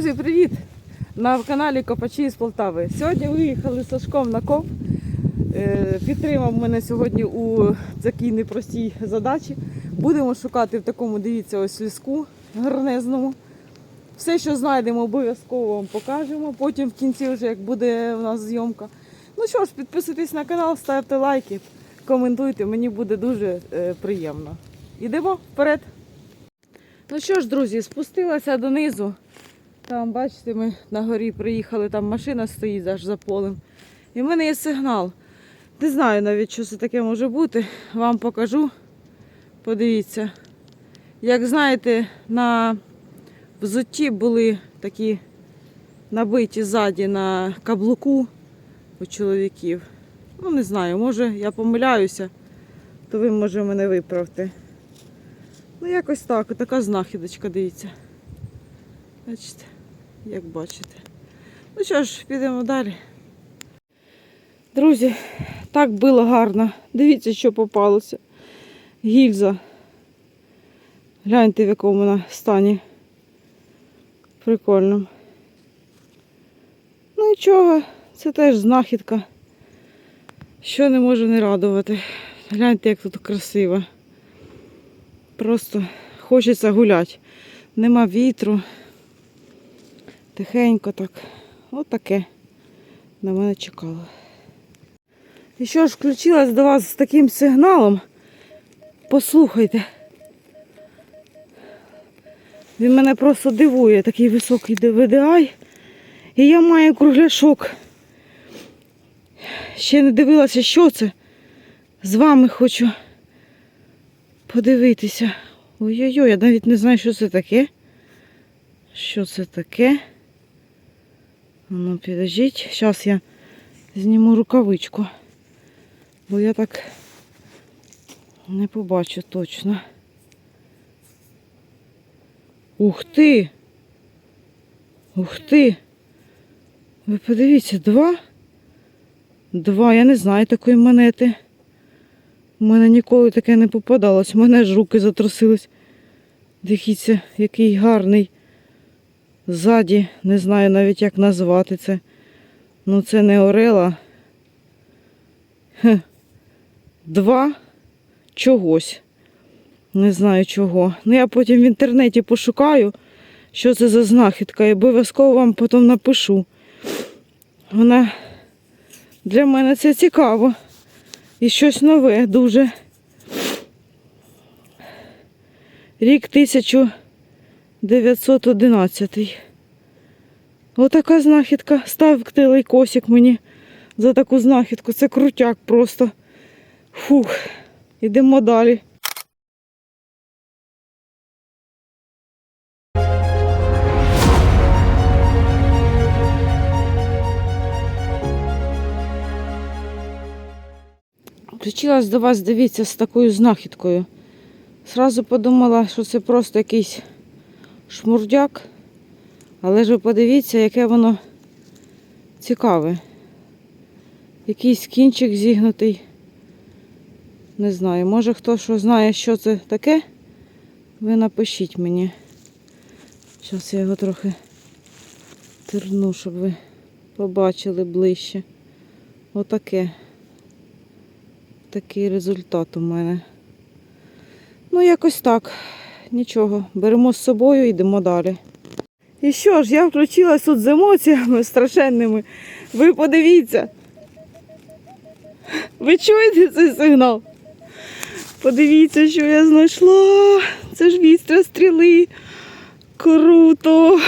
Друзі, привіт! На каналі Копачі з Полтави. Сьогодні виїхали з Сашком на коп. Е, Підтримав мене сьогодні у такій непростій задачі. Будемо шукати в такому, дивіться, ось ліску гарнезному. Все, що знайдемо, обов'язково вам покажемо. Потім в кінці, вже як буде у нас зйомка. Ну що ж, підписуйтесь на канал, ставте лайки, коментуйте, мені буде дуже е, приємно. Ідемо вперед. Ну що ж, друзі, спустилася донизу. Там, бачите, ми на горі приїхали, там машина стоїть аж за полем. І в мене є сигнал. Не знаю навіть, що це таке може бути. Вам покажу. Подивіться. Як знаєте, на взутті були такі набиті ззаді на каблуку у чоловіків. Ну, не знаю, може я помиляюся, то ви може мене виправте. Ну, якось так, така знахідочка, дивіться. Бачите, як бачите. Ну що ж, підемо далі. Друзі, так було гарно. Дивіться, що попалося. Гільза. Гляньте, в якому вона стані. Прикольно. Ну нічого, це теж знахідка. Що не може не радувати. Гляньте, як тут красиво. Просто хочеться гуляти. Нема вітру. Тихенько так. От таке на мене чекало. І що ж, включилась до вас з таким сигналом. Послухайте. Він мене просто дивує, такий високий VDI. І я маю кругляшок. Ще не дивилася, що це. З вами хочу подивитися. Ой-ой-ой, я навіть не знаю, що це таке. Що це таке? Ну, підождіть, зараз я зніму рукавичку, бо я так не побачу точно. Ух ти! Ух ти! Ви подивіться, два? Два, я не знаю такої монети. У мене ніколи таке не попадалось. У мене ж руки затрусились. Дивіться, який гарний. Ззаді, не знаю навіть як назвати це. Ну це не орела. Хе. Два чогось. Не знаю чого. Ну я потім в інтернеті пошукаю, що це за знахідка, і обов'язково вам потім напишу. Вона для мене це цікаво. І щось нове дуже. Рік 1911. Отака знахідка. Ставте лайкосик мені за таку знахідку. Це крутяк просто. Фух. Ідемо далі. Включилась до вас, дивіться, з такою знахідкою. Зразу подумала, що це просто якийсь шмурдяк. Але ж ви подивіться, яке воно цікаве. Якийсь кінчик зігнутий. Не знаю, може хто що знає, що це таке, ви напишіть мені. Зараз я його трохи терну, щоб ви побачили ближче. Отаке. Такий результат у мене. Ну, якось так. Нічого. Беремо з собою і йдемо далі. І що ж, я включилась тут з емоціями страшенними. Ви подивіться. Ви чуєте цей сигнал? Подивіться, що я знайшла. Це ж вістря стріли. Круто.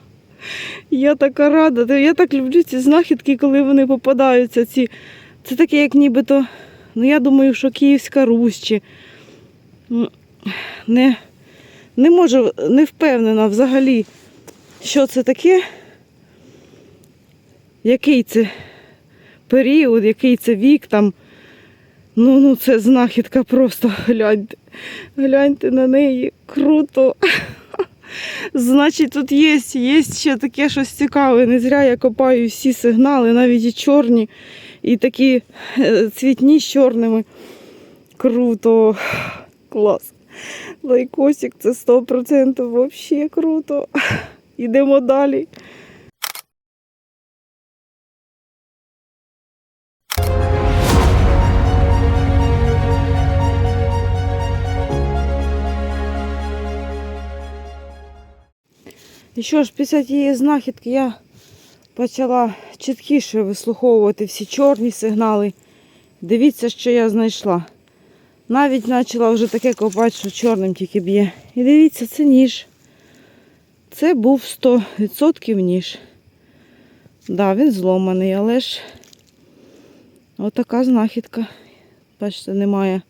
Я така рада. Я так люблю ці знахідки, коли вони попадаються. Ці. Це таке, як нібито, ну я думаю, що Київська Русь чи не, не можу, не впевнена взагалі, що це таке, який це період, який це вік там. Ну, ну це знахідка просто гляньте. Гляньте на неї. Круто. Значить, тут є, є ще таке щось цікаве. Не зря я копаю всі сигнали, навіть і чорні, і такі е, цвітні з чорними. Круто. Клас. Лайкосик це 100% взагалі круто. Йдемо далі. І що ж, після тієї знахідки я почала чіткіше вислуховувати всі чорні сигнали. Дивіться, що я знайшла. Навіть почала вже таке копати, що чорним тільки б'є. І дивіться, це ніж. Це був 100% ніж. Так, да, він зломаний, але ж отака знахідка. Бачите, немає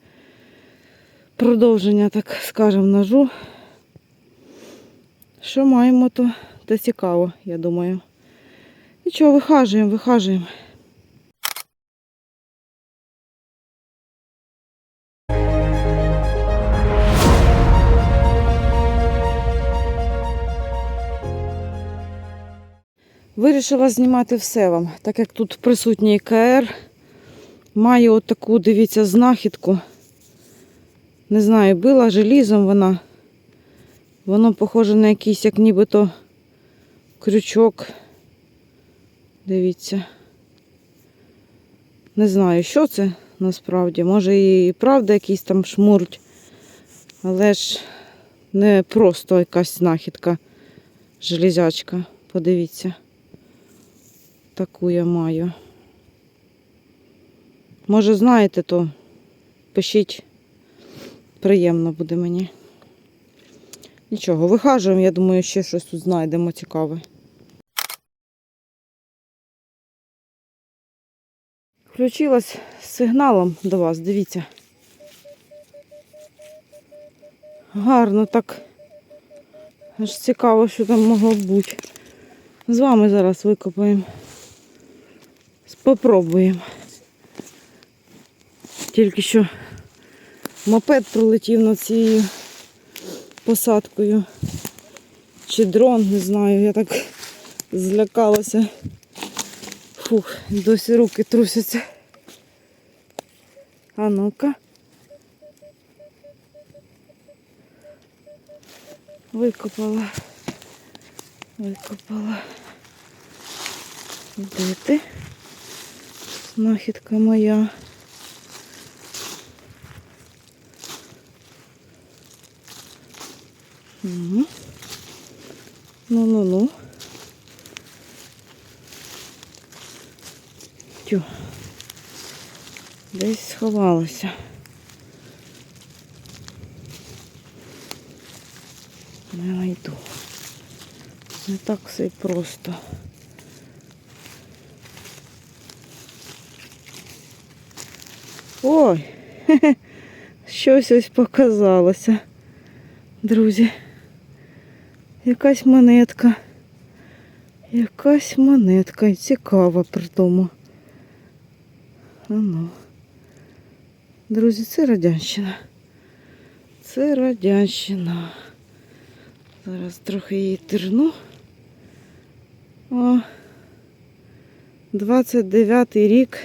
продовження, так скажемо, ножу. Що маємо, то, то цікаво, я думаю. Нічого, вихажуємо, вихажуємо. Вирішила знімати все вам, так як тут присутній КР. Маю отаку, дивіться, знахідку. Не знаю, била желізом вона. Воно похоже на якийсь, як нібито крючок. Дивіться. Не знаю, що це насправді. Може і правда якийсь там шмурть. Але ж не просто якась знахідка железячка. Подивіться. Таку я маю. Може, знаєте, то пишіть. Приємно буде мені. Нічого, вихажуємо, я думаю, ще щось тут знайдемо цікаве. Включилась з сигналом до вас, дивіться. Гарно так. Аж цікаво, що там могло бути. З вами зараз викопаємо. Попробуємо. Тільки що мопед пролетів над цією посадкою. Чи дрон, не знаю, я так злякалася. Фух, досі руки трусяться. А ну-ка. Викопала. Викопала. Де? Знахідка моя. Ну-ну-ну. Тю. Десь сховалася. Не знайду. Не так все й просто. Ой, щось ось показалося, друзі. Якась монетка. Якась монетка. Цікава при тому. Ану. Друзі, це радянщина. Це радянщина. Зараз трохи її терну. О, 29 рік.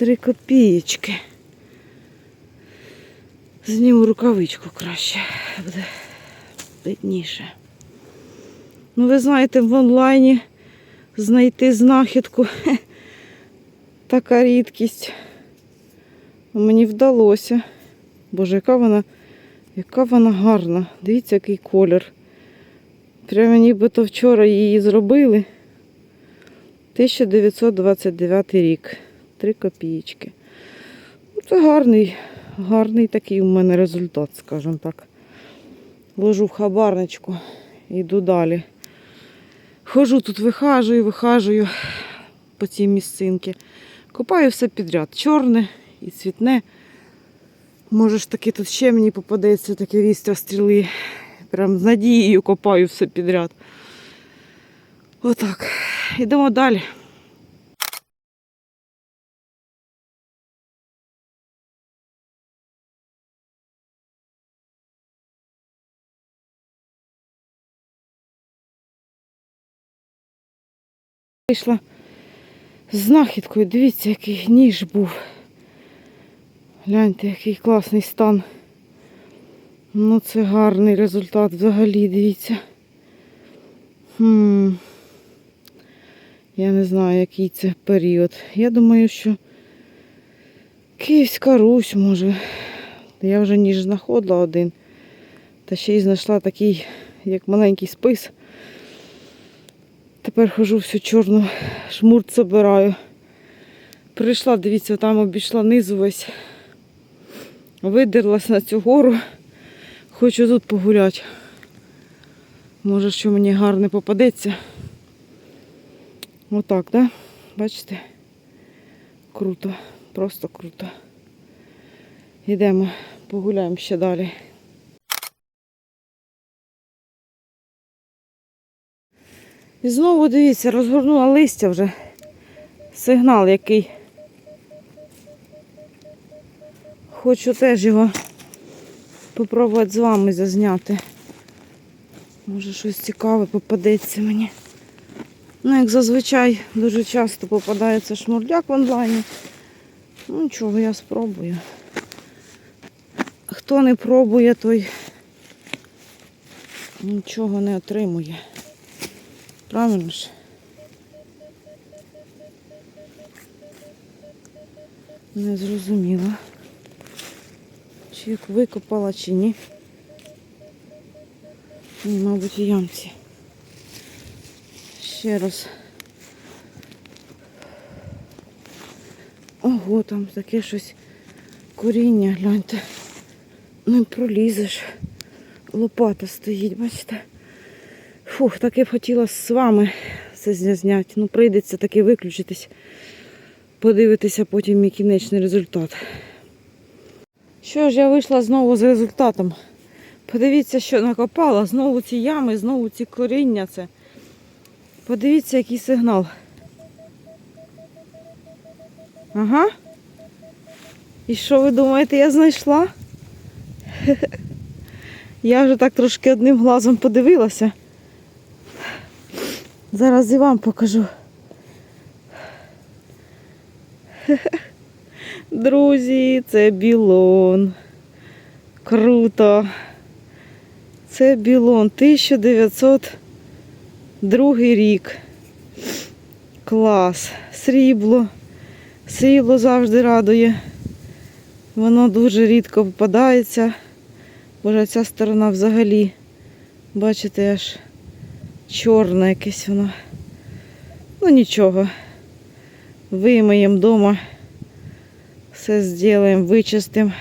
Три копієчки. Зніму рукавичку краще. Буде видніше. Ну, ви знаєте, в онлайні знайти знахідку. Така рідкість. Мені вдалося. Боже, яка вона, яка вона гарна. Дивіться, який колір. Прямо нібито вчора її зробили. 1929 рік. Три копійки. Ну, Це гарний, гарний такий у мене результат, скажімо так. Ложу в хабарничку йду далі. Хожу тут, вихажую, вихажую по цій місцинці. Копаю все підряд. Чорне і цвітне. Може ж таки тут ще мені попадеться таке вістря стріли. Прям з надією копаю все підряд. Отак. Йдемо далі. Вийшла з знахідкою. Дивіться, який ніж був. Гляньте, який класний стан. Ну, це гарний результат взагалі, дивіться. Хм. Я не знаю, який це період. Я думаю, що Київська Русь, може. Я вже ніж знаходила один. Та ще й знайшла такий, як маленький спис. Тепер хожу всю чорну шмурт забираю. Прийшла, дивіться, там обійшла низу весь. Видерлась на цю гору. Хочу тут погуляти. Може, що мені гарне попадеться. Отак, да? Бачите? Круто, просто круто. Йдемо, погуляємо ще далі. І знову дивіться, розгорнула листя вже. Сигнал який. Хочу теж його попробувати з вами зазняти. Може щось цікаве попадеться мені. Ну, як зазвичай, дуже часто попадається шмурдяк в онлайні. Ну нічого, я спробую. Хто не пробує, той нічого не отримує. Правильно ж? Не зрозуміла. Чи як викопала, чи ні. Ні, мабуть, ямці. Ще раз. Ого, там таке щось коріння, гляньте. Не пролізеш. Лопата стоїть, бачите? Фух, так я б хотіла з вами це зняти. Ну, прийдеться таки виключитись, подивитися потім мій кінечний результат. Що ж, я вийшла знову з результатом. Подивіться, що накопала. Знову ці ями, знову ці коріння. Це. Подивіться, який сигнал. Ага. І що ви думаєте, я знайшла? Я вже так трошки одним глазом подивилася. Зараз і вам покажу. Друзі, це білон. Круто. Це білон 1902 рік. Клас. Срібло. Срібло завжди радує. Воно дуже рідко попадається. Боже, ця сторона взагалі, бачите, аж чорне якесь воно. Ну нічого. Вимиємо вдома. Все зробимо, вичистимо.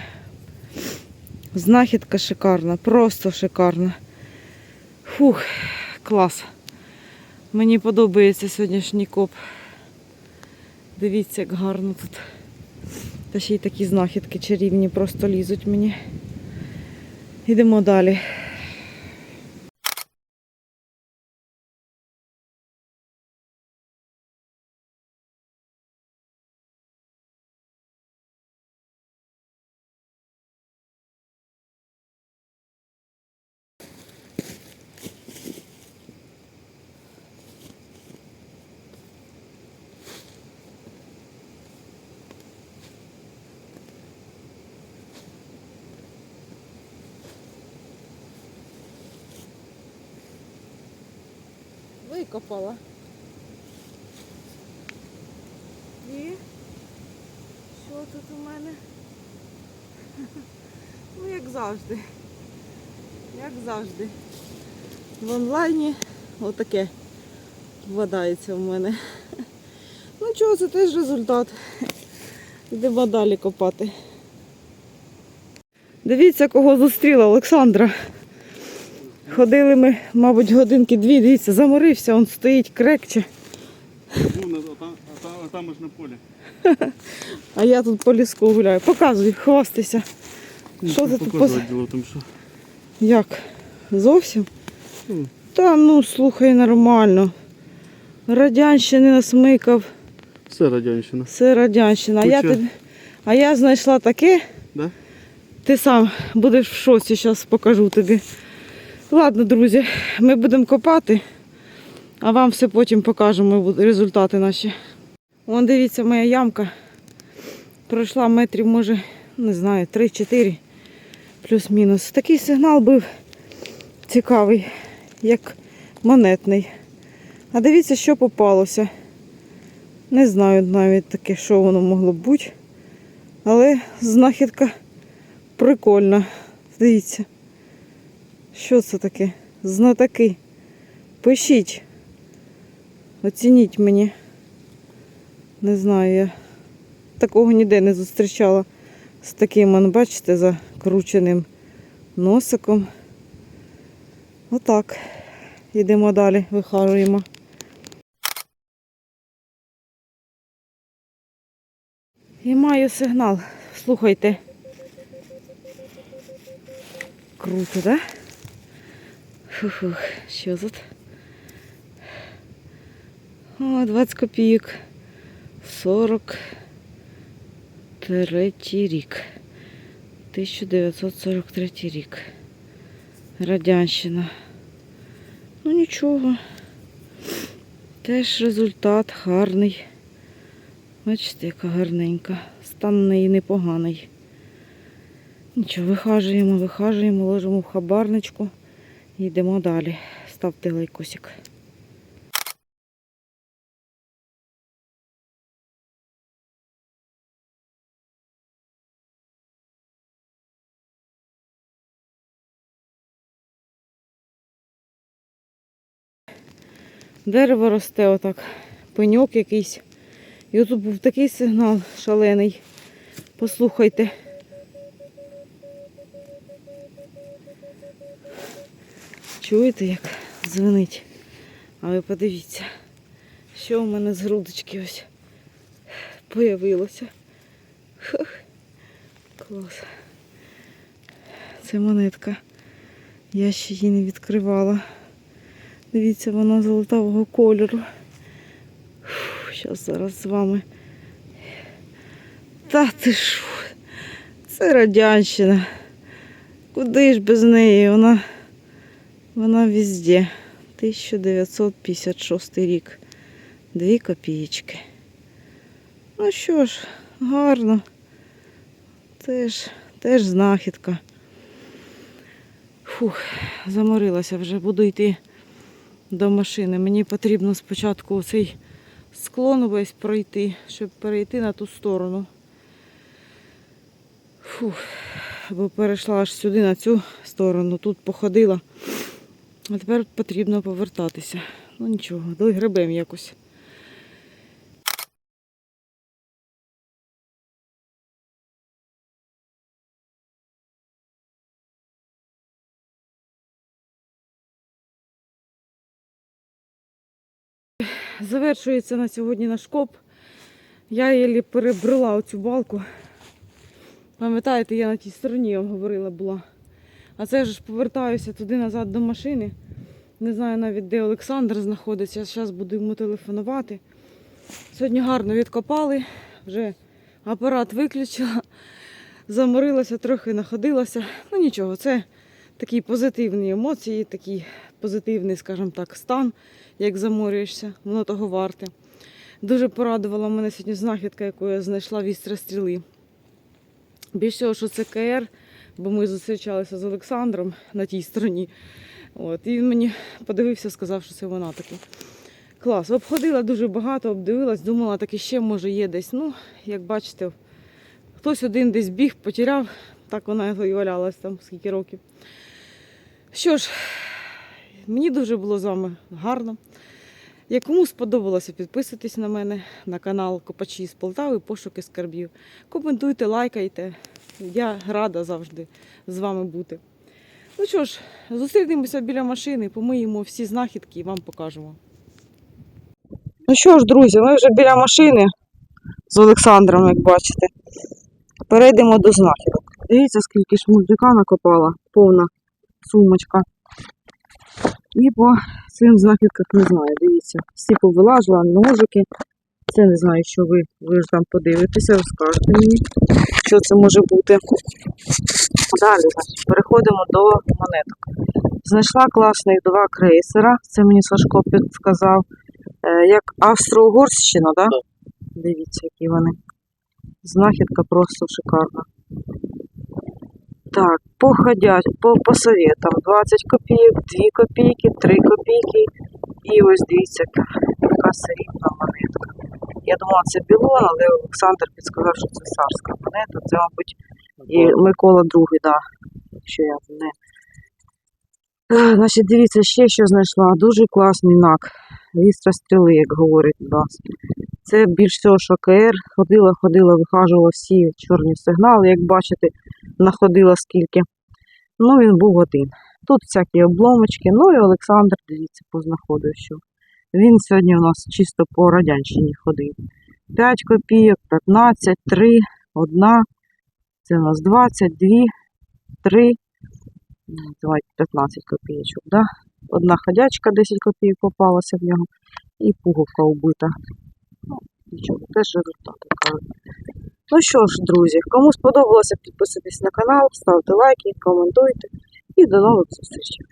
Знахідка шикарна, просто шикарна. Фух, клас. Мені подобається сьогоднішній коп. Дивіться, як гарно тут. Та ще й такі знахідки чарівні просто лізуть мені. Йдемо далі. Викопала. І що тут у мене? Ну, як завжди. Як завжди. В онлайні отаке вгадається в мене. Ну чого, це теж результат. Йдемо далі копати. Дивіться, кого зустріла Олександра. Ходили ми, мабуть, годинки дві, дивіться, заморився, він стоїть, крекче. Був а там, там, там аж на полі. А я тут по ліску гуляю. Показуй, хвастайся. Що ти тут показувати діло тому, що Як? Зовсім? Ну. Та ну слухай нормально. Радянщини насмикав, все радянщина. все радянщина. А я, а я знайшла таке, Да? ти сам будеш в шоці, зараз покажу тобі. Ладно, друзі, ми будемо копати, а вам все потім покажемо результати наші. Вон дивіться, моя ямка. Пройшла метрів, може, не знаю, 3-4 плюс-мінус. Такий сигнал був цікавий, як монетний. А дивіться, що попалося. Не знаю навіть таке, що воно могло бути. Але знахідка прикольна. Дивіться. Що це таке? Знатаки. Пишіть. Оцініть мені. Не знаю, я такого ніде не зустрічала з таким, бачите, закрученим носиком. Отак. Йдемо далі, вихаруємо. І маю сигнал. Слухайте. Круто, да? Фух, що тут? О, 20 копійок. 43 рік. 1943 рік. Радянщина. Ну нічого. Теж результат гарний. Бачите, яка гарненька. Стан неї непоганий. Нічого, вихажуємо, вихажуємо, ложимо в хабарничку йдемо далі. Ставте лайкосик. Дерево росте отак, пеньок якийсь. І отут був такий сигнал шалений. Послухайте. Чуєте, як дзвенить? А ви подивіться, що в мене з грудочки ось появилося. Хух. Клас. Це монетка. Я ще її не відкривала. Дивіться, вона золотавого кольору. Зараз зараз з вами. Та ти що? Це радянщина. Куди ж без неї? Вона, вона везде. 1956 рік. Дві копієчки. Ну що ж, гарно. Теж, теж знахідка. Фух, заморилася вже, буду йти до машини. Мені потрібно спочатку цей склон весь пройти, щоб перейти на ту сторону. Фух, бо перейшла аж сюди на цю сторону, тут походила. А тепер потрібно повертатися. Ну нічого, догребем якось. Завершується на сьогодні наш коп. Я її перебрала оцю балку. Пам'ятаєте, я на тій стороні вам говорила була. А це ж повертаюся туди назад до машини. Не знаю навіть, де Олександр знаходиться. Зараз буду йому телефонувати. Сьогодні гарно відкопали, вже апарат виключила, заморилася, трохи находилася. Ну нічого, це такі позитивні емоції, такий позитивний, скажімо так, стан, як заморюєшся, воно того варте. Дуже порадувала мене сьогодні знахідка, яку я знайшла вістра стріли. Більше що це КР, бо ми зустрічалися з Олександром на тій стороні. От, і він мені подивився, сказав, що це вона таки. Клас. Обходила дуже багато, обдивилась, думала, так іще може є десь. Ну, як бачите, хтось один десь біг, потеряв, так вона і валялась там скільки років. Що ж, мені дуже було з вами гарно. Як кому сподобалося, підписуйтесь на мене на канал Копачі з Полтави, пошуки скарбів. Коментуйте, лайкайте. Я рада завжди з вами бути. Ну що ж, зустрінемося біля машини, помиємо всі знахідки і вам покажемо. Ну що ж, друзі, ми вже біля машини з Олександром, як бачите. Перейдемо до знахідок. Дивіться, скільки ж мужика накопала, повна сумочка. І по цим знахідках не знаю, дивіться. Всі повилажила, ножики. Це не знаю, що ви, ви ж там подивитеся, розкажете мені, що це може бути. Далі, значить, переходимо до монеток. Знайшла класних два крейсера, це мені Сашко підказав. Е, Як Австро-Угорщина, так? Дивіться, які вони. Знахідка просто шикарна. Так, по ходять, по, по советам 20 копійок, 2 копійки, 3 копійки І ось дивіться, яка, яка срібна монетка. Я думала, це білон, але Олександр підсказав, що це царська монета. Це, мабуть, і Микола II, да, якщо я не. Значить, дивіться, ще що знайшла. Дуже класний нак. Вістра стріли, як говорить у нас. Це більш всього ШКР. Ходила, ходила, вихажувала всі чорні сигнали, як бачите, находила скільки. Ну, він був один. Тут всякі обломочки. Ну і Олександр, дивіться, познаходив, що він сьогодні у нас чисто по радянщині ходив. 5 копійок, 15, 3, 1. Це у нас 20, 2, 3. Ну, Давайте 15 копійочок, да? Одна ходячка 10 копійок попалася в нього. І пуговка убита. Ну, нічого, теж результати. Ну що ж, друзі, кому сподобалося, підписуйтесь на канал, ставте лайки, коментуйте і до нових зустрічей.